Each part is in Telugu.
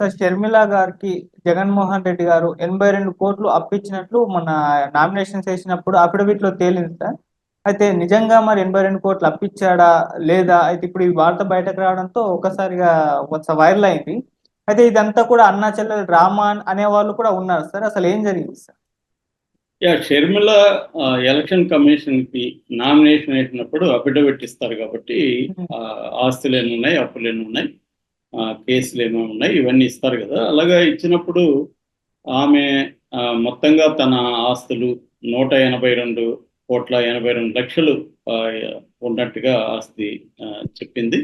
సార్ షర్మిల గారికి జగన్మోహన్ రెడ్డి గారు ఎనభై రెండు కోట్లు అప్పించినట్లు మన నామినేషన్స్ వేసినప్పుడు అఫిడవిట్లో తేలింది సార్. అయితే నిజంగా మరి ఎనభై రెండు కోట్లు అప్పించాడా లేదా? అయితే ఇప్పుడు ఈ వార్త బయటకు రావడంతో ఒకసారిగా కొంచెం వైరల్ అయింది. అయితే ఇదంతా కూడా అన్నా చెల్లెల డ్రామా అనే వాళ్ళు కూడా ఉన్నారు సార్. అసలు ఏం జరిగింది సార్? యా షర్మిల ఎలక్షన్ కమిషన్కి నామినేషన్ వేసినప్పుడు అఫిడవిట్ ఇస్తారు కాబట్టి ఆస్తులు ఎన్ని ఉన్నాయి అప్పులు ఎన్ని ఉన్నాయి కేసులు ఏమేమి ఉన్నాయి ఇవన్నీ ఇస్తారు కదా. అలాగా ఇచ్చినప్పుడు ఆమె మొత్తంగా తన ఆస్తులు నూట ఎనభై రెండు కోట్ల ఎనభై రెండు లక్షలు ఉన్నట్టుగా ఆస్తి చెప్పింది.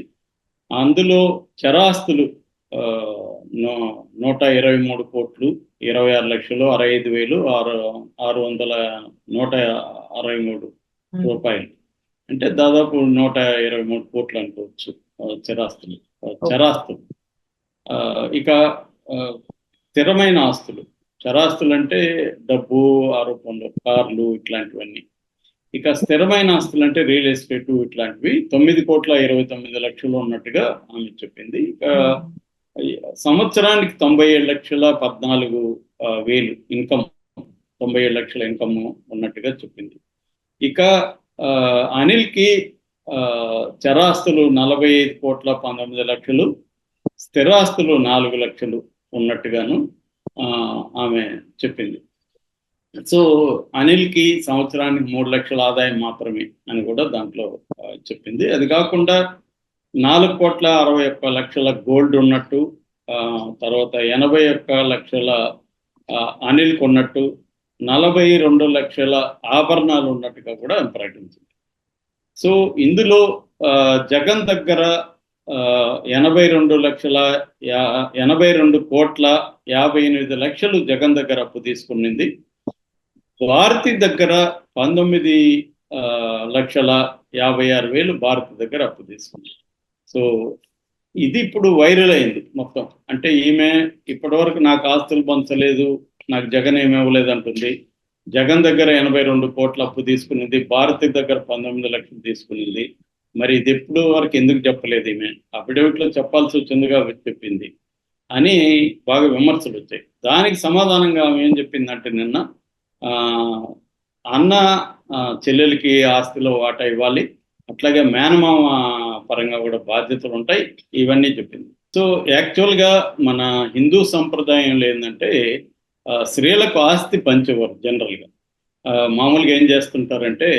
అందులో చరాస్తులు నూట ఇరవై మూడు కోట్లు ఇరవై ఆరు లక్షలు అరవై ఐదు వేలు ఆరు ఆరు వందల నూట అరవై మూడు రూపాయలు. అంటే దాదాపు నూట ఇరవై మూడు కోట్లు అనుకోవచ్చు చరాస్తులు. చరాస్తులు. ఇక ఆ, స్థిరమైన ఆస్తులు. చరాస్తులు అంటే డబ్బు ఆరోపణలు కార్లు ఇట్లాంటివన్నీ. ఇక స్థిరమైన ఆస్తులు అంటే రియల్ ఎస్టేట్ ఇట్లాంటివి. తొమ్మిది కోట్ల ఇరవై తొమ్మిది లక్షలు ఉన్నట్టుగా ఆమె చెప్పింది. ఇక సంవత్సరానికి తొంభై ఏడు లక్షల పద్నాలుగు వేలు ఇన్కమ్. తొంభై ఏడు లక్షల ఇన్కమ్ ఉన్నట్టుగా చెప్పింది. ఇక ఆ, అనిల్కి ఆ, చరాస్తులు నలభై ఐదు కోట్ల పంతొమ్మిది లక్షలు. స్థిరాస్తులు నాలుగు లక్షలు ఉన్నట్టుగాను ఆ, ఆమె చెప్పింది. సో అనిల్కి సంవత్సరానికి మూడు లక్షల ఆదాయం మాత్రమే అని కూడా దాంట్లో చెప్పింది. అది కాకుండా నాలుగు కోట్ల అరవై ఒక్క లక్షల గోల్డ్ ఉన్నట్టు ఆ, తర్వాత ఎనభై ఒక్క లక్షల అనిల్కి ఉన్నట్టు నలభై రెండు లక్షల ఆభరణాలు ఉన్నట్టుగా కూడా ప్రకటించింది. సో ఇందులో ఆ, జగన్ దగ్గర ఎనభై రెండు లక్షల ఎనభై రెండు కోట్ల యాభై ఎనిమిది లక్షలు జగన్ దగ్గర అప్పు తీసుకునింది. భారతి దగ్గర పంతొమ్మిది ఆ, లక్షల యాభై ఆరు వేలు భారతి దగ్గర అప్పు తీసుకుంది సో ఇది ఇప్పుడు వైరల్ అయింది మొత్తం. అంటే ఈమె ఇప్పటివరకు నాకు ఆస్తులు పంచలేదు నాకు జగన్ ఏమి ఇవ్వలేదు అంటుంది. జగన్ దగ్గర ఎనభై రెండు కోట్ల అప్పు తీసుకునింది భారతి దగ్గర పంతొమ్మిది లక్షలు తీసుకునింది. మరి ఇది ఎప్పుడు వరకు ఎందుకు చెప్పలేదు ఈమె? అఫిడవిట్లో చెప్పాల్సి వచ్చిందిగా చెప్పింది. అని బాగా విమర్శలు వచ్చాయి. దానికి సమాధానంగా ఆమె ఏం చెప్పిందంటే నిన్న ఆ, అన్న చెల్లెలకి ఆస్తిలో వాటా ఇవ్వాలి. అట్లాగే మేనమామ పరంగా కూడా బాధ్యతలు ఉంటాయి. ఇవన్నీ చెప్పింది. సో యాక్చువల్గా మన హిందూ సంప్రదాయంలో ఏంటంటే స్త్రీలకు ఆస్తి పంచేవారు జనరల్గా. మామూలుగా ఏం చేస్తుంటారంటే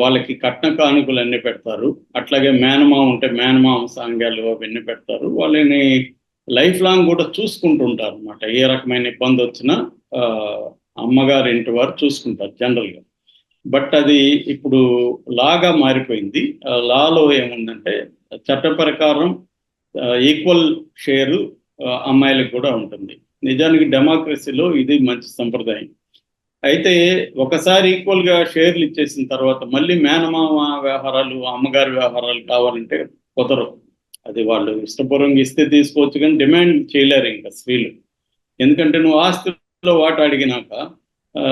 వాళ్ళకి కట్న కానుకలు అన్ని పెడతారు. అట్లాగే మేనమామ ఉంటే మేనమామ సాంగ్యాలు అవన్నీ పెడతారు. వాళ్ళని లైఫ్ లాంగ్ కూడా చూసుకుంటుంటారు అనమాట ఏ రకమైన ఇబ్బంది వచ్చినా అమ్మగారి ఇంటి వారు చూసుకుంటారు జనరల్గా బట్ అది ఇప్పుడు లాగా మారిపోయింది. లాలో ఏముందంటే చట్ట ప్రకారం ఈక్వల్ షేరు అమ్మాయిలకు కూడా ఉంటుంది. నిజానికి డెమోక్రసీలో ఇది మంచి సంప్రదాయం. అయితే ఒకసారి ఈక్వల్గా షేర్లు ఇచ్చేసిన తర్వాత మళ్ళీ మేనమామ వ్యవహారాలు అమ్మగారి వ్యవహారాలు కావాలంటే కుదరవు. అది వాళ్ళు ఇష్టపూర్వంగా ఇస్తే తీసుకోవచ్చు కానీ డిమాండ్ చేయలేరు ఇంకా స్త్రీలు. ఎందుకంటే నువ్వు ఆస్తిలో వాట అడిగినాక ఆ,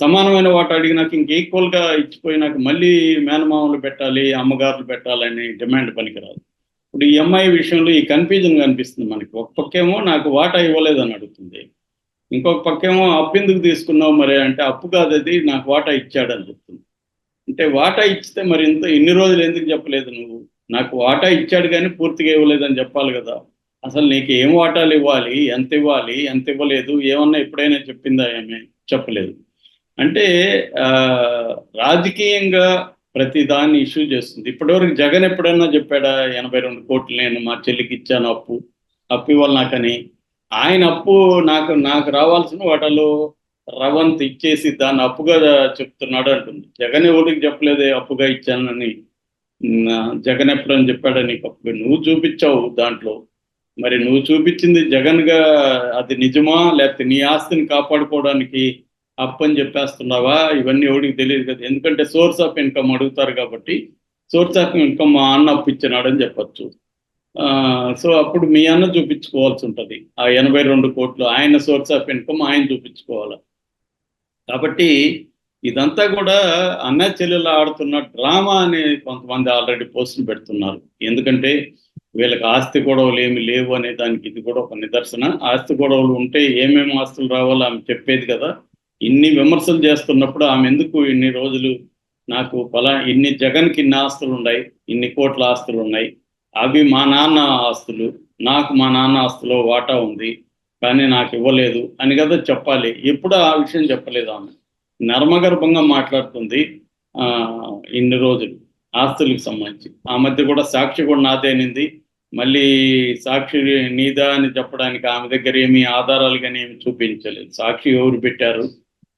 సమానమైన వాట అడిగినాక ఇంక ఈక్వల్గా ఇచ్చిపోయినాక మళ్ళీ మేనమామలు పెట్టాలి అమ్మగారులు పెట్టాలని డిమాండ్ పనికిరాదు. ఇప్పుడు ఈ అమ్మాయి విషయంలో ఈ కన్ఫ్యూజన్ కనిపిస్తుంది మనకి. ఒక్కొక్కేమో నాకు వాటా ఇవ్వలేదని అడుగుతుంది. ఇంకొక పక్కేమో అప్పు ఎందుకు తీసుకున్నావు మరి అంటే అప్పు కాదు అది నాకు వాటా ఇచ్చాడని చెప్తుంది. అంటే వాటా ఇచ్చితే మరి ఇంత ఎన్ని రోజులు ఎందుకు చెప్పలేదు నువ్వు? నాకు వాటా ఇచ్చాడు కానీ పూర్తిగా ఇవ్వలేదని చెప్పాలి కదా. అసలు నీకు ఏం వాటాలు ఇవ్వాలి? ఎంత ఇవ్వాలి? ఎంత ఇవ్వలేదు? ఏమన్నా ఎప్పుడైనా చెప్పిందా ఏమే? చెప్పలేదు. అంటే ఆ, రాజకీయంగా ప్రతి దాన్ని ఇష్యూ చేస్తుంది. ఇప్పటివరకు జగన్ ఎప్పుడైనా చెప్పాడా ఎనభై రెండు కోట్లు నేను మా చెల్లికి ఇచ్చాను అప్పు. అప్పు ఇవ్వాలి నాకని. ఆయన అప్పు నాకు నాకు రావాల్సిన వాటలు రవంత్ ఇచ్చేసి దాన్ని అప్పుగా చెప్తున్నాడు అంటుంది. జగన్ ఎవరికి చెప్పలేదే అప్పుగా ఇచ్చానని. జగన్ ఎప్పుడని చెప్పాడు నీకు అప్పు నువ్వు చూపించావు దాంట్లో. మరి నువ్వు చూపించింది జగన్గా అది నిజమా? లేకపోతే నీ ఆస్తిని కాపాడుకోవడానికి అప్పు అని చెప్పేస్తున్నావా? ఇవన్నీ ఎవరికి తెలియదు కదా. ఎందుకంటే సోర్స్ ఆఫ్ ఇన్కమ్ అడుగుతారు కాబట్టి సోర్స్ ఆఫ్ ఇన్కమ్ మా అన్న అప్పు ఇచ్చినాడని చెప్పచ్చు. సో అప్పుడు మీ అన్న చూపించుకోవాల్సి ఉంటుంది. ఆ ఎనభై రెండు కోట్లు ఆయన సోర్స్ ఆఫ్ ఇన్కమ్ ఆయన చూపించుకోవాలి. కాబట్టి ఇదంతా కూడా అన్న చెల్లెలు ఆడుతున్న డ్రామా అని కొంతమంది ఆల్రెడీ పోస్టులు పెడుతున్నారు. ఎందుకంటే వీళ్ళకి ఆస్తి గొడవలు ఏమి లేవు అనే దానికి ఇది కూడా ఒక నిదర్శన. ఆస్తి గొడవలు ఉంటే ఏమేమి ఆస్తులు రావాలో ఆమె చెప్పేది కదా. ఇన్ని విమర్శలు చేస్తున్నప్పుడు ఆమె ఎందుకు ఇన్ని రోజులు నాకు ఫలా ఇన్ని జగన్కి ఇన్ని ఆస్తులు ఉన్నాయి ఇన్ని కోట్ల ఆస్తులు ఉన్నాయి అవి మా నాన్న ఆస్తులు నాకు మా నాన్న ఆస్తులో వాటా ఉంది కానీ నాకు ఇవ్వలేదు అని కదా చెప్పాలి. ఎప్పుడు ఆ విషయం చెప్పలేదు ఆమె. నర్మగర్భంగా మాట్లాడుతుంది ఆ ఇన్ని రోజులు ఆస్తులకు సంబంధించి. ఆ మధ్య కూడా సాక్షి కూడా నాదేనింది మళ్ళీ సాక్షి నీదా అని చెప్పడానికి ఆమె దగ్గర ఏమీ ఆధారాలు కానీ ఏమి చూపించలేదు. సాక్షి ఎవరు పెట్టారు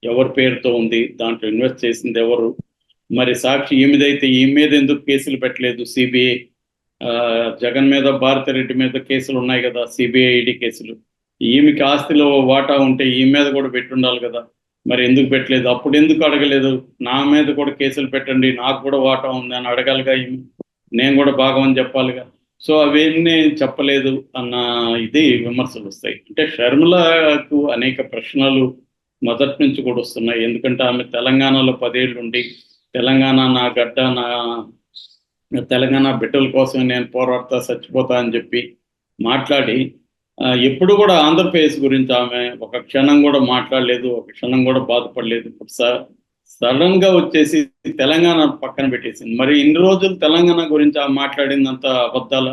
ఎవరి పేరుతో ఉంది దాంట్లో ఇన్వెస్ట్ చేసింది ఎవరు? మరి సాక్షి ఈమెదైతే ఈ మీద ఎందుకు కేసులు పెట్టలేదు సిబిఐ జగన్ మీద భారతిరెడ్డి మీద కేసులు ఉన్నాయి కదా సిబిఐడి కేసులు. ఈమెకి ఆస్తిలో వాటా ఉంటే ఈమె మీద కూడా పెట్టుండాలి కదా. మరి ఎందుకు పెట్టలేదు? అప్పుడు ఎందుకు అడగలేదు? నా మీద కూడా కేసులు పెట్టండి నాకు కూడా వాటా ఉంది అని అడగాలిగా ఈమె. నేను కూడా భాగం అని చెప్పాలిగా. సో అవన్నీ చెప్పలేదు అన్న ఇది విమర్శలు వస్తాయి. అంటే షర్మిలకు అనేక ప్రశ్నలు మొదటి నుంచి కూడా వస్తున్నాయి. ఎందుకంటే ఆమె తెలంగాణలో పదేళ్ళు ఉండి తెలంగాణ నా గడ్డ నా తెలంగాణ బిడ్డల కోసం నేను పోరాడతా చచ్చిపోతా అని చెప్పి మాట్లాడి ఎప్పుడు కూడా ఆంధ్రప్రదేశ్ గురించి ఆమె ఒక క్షణం కూడా మాట్లాడలేదు ఒక క్షణం కూడా బాధపడలేదు. ఇప్పుడు సడన్గా వచ్చేసి తెలంగాణ పక్కన పెట్టేసింది. మరి ఇన్ని రోజులు తెలంగాణ గురించి ఆమె మాట్లాడిందంత అబద్ధాల?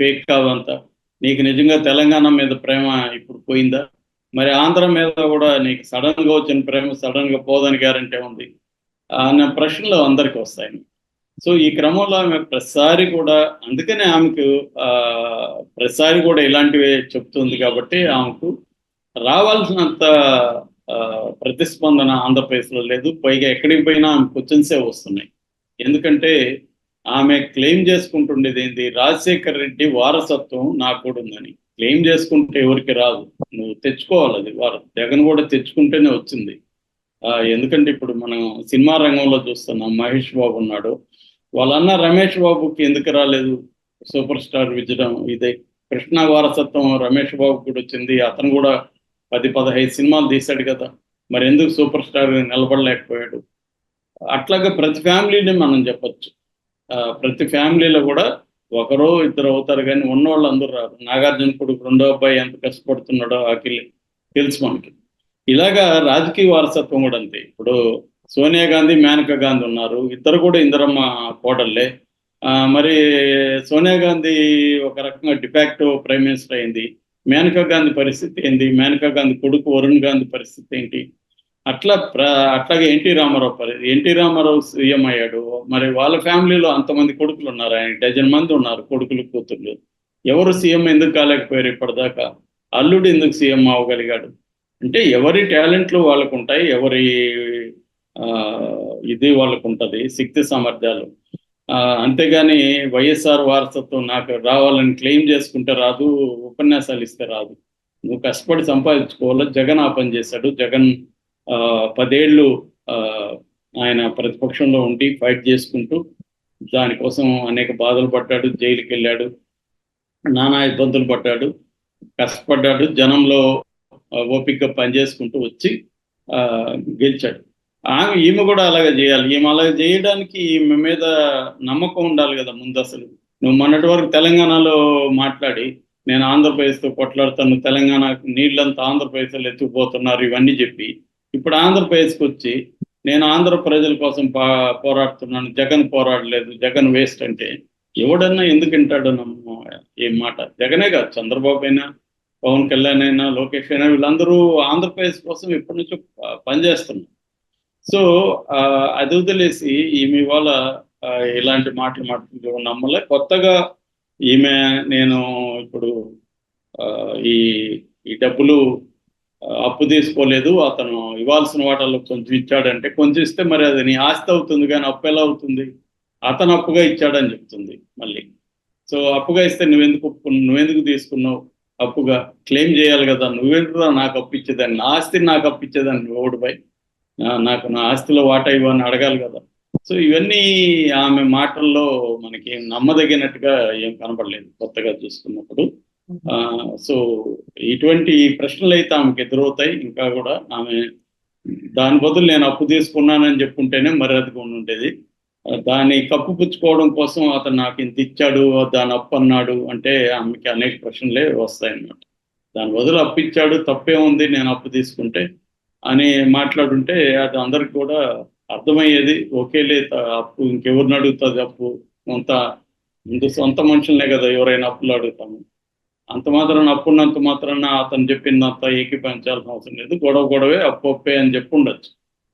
ఫేక్ కాదంతా నీకు నిజంగా తెలంగాణ మీద ప్రేమ ఇప్పుడు పోయిందా? మరి ఆంధ్ర మీద కూడా నీకు సడన్గా వచ్చిన ప్రేమ సడన్గా పోదని గ్యారంటీ ఉంది. అనే ప్రశ్నలు అందరికీ వస్తాయి. సో ఈ క్రమంలో ఆమె ప్రతిసారి కూడా అందుకనే ఆమెకు ఆ ప్రతిసారి కూడా ఇలాంటివే చెప్తుంది కాబట్టి ఆమెకు రావాల్సినంత ఆ, ప్రతిస్పందన ఆంధ్రప్రదేశ్లో లేదు. పైగా ఎక్కడికి పోయినా ఆమె క్వశ్చన్సే వస్తున్నాయి. ఎందుకంటే ఆమె క్లెయిమ్ చేసుకుంటుండేది ఏంటి రాజశేఖర్ రెడ్డి వారసత్వం నాకు కూడా ఉందని. క్లెయిమ్ చేసుకుంటే ఎవరికి రాదు. నువ్వు తెచ్చుకోవాలి అది. వారు జగన్ కూడా తెచ్చుకుంటేనే వచ్చింది. ఎందుకంటే ఇప్పుడు మనం సినిమా రంగంలో చూస్తున్నాం మహేష్ బాబు ఉన్నాడు. వాళ్ళన్న రమేష్ బాబుకి ఎందుకు రాలేదు? సూపర్ స్టార్ విజయం ఇదే. కృష్ణ వారసత్వం రమేష్ బాబు కూడా వచ్చింది. అతను కూడా పది పదహైదు సినిమాలు తీశాడు కదా. మరి ఎందుకు సూపర్ స్టార్ నిలబడలేకపోయాడు? అట్లాగే ప్రతి ఫ్యామిలీని మనం చెప్పొచ్చు. ఆ, ప్రతి ఫ్యామిలీలో కూడా ఒకరో ఇద్దరు అవుతారు కానీ ఉన్నవాళ్ళు అందరూ రారు. నాగార్జున కొడుకు రెండో అబ్బాయి ఎంత కష్టపడుతున్నాడో అఖిల్. తెలుసు మనకి. ఇలాగా రాజకీయ వారసత్వం కూడా అంతే. ఇప్పుడు సోనియా గాంధీ మేనకా గాంధీ ఉన్నారు. ఇద్దరు కూడా ఇందిరమ్మ కోడళ్ళే. ఆ, మరి సోనియా గాంధీ ఒక రకంగా డిఫాక్టో ప్రైమ్ మినిస్టర్ అయింది. మేనకా గాంధీ పరిస్థితి ఏంది మేనకా గాంధీ కొడుకు వరుణ్ గాంధీ పరిస్థితి ఏంటి? అట్లా ప్ర అట్లాగే ఎన్టీ రామారావు పరి ఎన్టీ రామారావు సీఎం అయ్యాడు. మరి వాళ్ళ ఫ్యామిలీలో అంతమంది కొడుకులు ఉన్నారు. ఆయన డజన్ మంది ఉన్నారు కొడుకులు కూతుర్లు. ఎవరు సీఎం ఎందుకు కాలేకపోయారు ఇప్పటిదాకా? అల్లుడు ఎందుకు సీఎం అవ్వగలిగాడు? అంటే ఎవరి టాలెంట్లు వాళ్ళకు ఉంటాయి ఎవరి ఆ, ఇది వాళ్ళకు ఉంటుంది శక్తి సామర్థ్యాలు. ఆ, అంతేగాని వైఎస్ఆర్ వారసత్వం నాకు రావాలని క్లెయిమ్ చేసుకుంటే రాదు ఉపన్యాసాలు ఇస్తే రాదు. నువ్వు కష్టపడి సంపాదించుకోవాలి? జగన్ ఆ పని చేశాడు. జగన్ ఆ, పదేళ్ళు ఆ, ఆయన ప్రతిపక్షంలో ఉండి ఫైట్ చేసుకుంటూ దానికోసం అనేక బాధలు పడ్డాడు జైలుకి వెళ్ళాడు నానా ఇబ్బందులు పడ్డాడు కష్టపడ్డాడు. జనంలో ఓపిక ఓపికగా పనిచేసుకుంటూ వచ్చి ఆ, గెలిచాడు. ఆమె ఈమె కూడా అలాగే చేయాలి. ఈమె అలాగే చేయడానికి ఈమె మీద నమ్మకం ఉండాలి కదా ముందు అసలు నువ్వు మొన్నటి వరకు తెలంగాణలో మాట్లాడి నేను ఆంధ్రప్రదేశ్తో కొట్లాడుతాను తెలంగాణ నీళ్ళంతా ఆంధ్రప్రదేశ్లో ఎత్తుకుపోతున్నారు ఇవన్నీ చెప్పి ఇప్పుడు ఆంధ్రప్రదేశ్కి వచ్చి నేను ఆంధ్ర ప్రజల కోసం పా పోరాడుతున్నాను జగన్ పోరాడలేదు జగన్ వేస్ట్ అంటే ఎవడన్నా ఎందుకు వింటాడు నమ్మ ఏ మాట? జగనే కాదు చంద్రబాబు అయినా పవన్ కళ్యాణ్ అయినా లోకేష్ అయినా వీళ్ళందరూ ఆంధ్రప్రదేశ్ కోసం ఎప్పటి నుంచో పనిచేస్తున్నారు. సో ఆ, అది వదిలేసి ఈమె ఇవాళ ఇలాంటి మాటలు మాట్లాడుతూ నమ్మలే. కొత్తగా ఈమె నేను ఇప్పుడు ఆ, ఈ ఈ డబ్బులు అప్పు తీసుకోలేదు. అతను ఇవ్వాల్సిన వాటల్లో కొంచెం ఇచ్చాడంటే కొంచెం ఇస్తే మరి అది నీ ఆస్తి అవుతుంది కానీ అప్పు ఎలా అవుతుంది? అతను అప్పుగా ఇచ్చాడని చెప్తుంది మళ్ళీ. సో అప్పుగా ఇస్తే నువ్వెందుకు నువ్వెందుకు తీసుకున్నావు? అప్పుగా క్లెయిమ్ చేయాలి కదా. నువ్వెందుకు నాకు అప్పు ఇచ్చేదాన్ని? నా ఆస్తిని నాకు అప్పు ఇచ్చేదాన్ని ఓడిపై నాకు నా ఆస్తిలో వాటా ఇవ్వని అడగాలి కదా. సో ఇవన్నీ ఆమె మాటల్లో మనకి నమ్మదగినట్టుగా ఏం కనపడలేదు కొత్తగా చూసుకున్నప్పుడు ఆ, సో ఇటువంటి ప్రశ్నలు అయితే ఆమెకు ఎదురవుతాయి. ఇంకా కూడా ఆమె దాని బదులు నేను అప్పు తీసుకున్నానని చెప్పుకుంటేనే మర్యాదగా ఉండేది దాన్ని కప్పుపుచ్చుకోవడం కోసం అతను నాకు ఇంత ఇచ్చాడు దాని అప్పు అన్నాడు అంటే ఆమెకి అనేక ప్రశ్నలే వస్తాయన్నమాట. దాని బదులు అప్పు ఇచ్చాడు తప్పే ఉంది నేను అప్పు తీసుకుంటే అని మాట్లాడుంటే అది అందరికి కూడా అర్థమయ్యేది ఒకేలే అప్పు ఇంకెవరిని అడుగుతుంది అప్పు? కొంత ముందు సొంత మనుషులనే కదా ఎవరైనా అప్పులు అడుగుతాము. అంత మాత్రం అప్పున్నంత మాత్రాన అతను చెప్పిందంతా ఏకీపించాల్సిన అవసరం లేదు గొడవ గొడవే అప్పు అప్పే అని చెప్పి ఉండొచ్చు.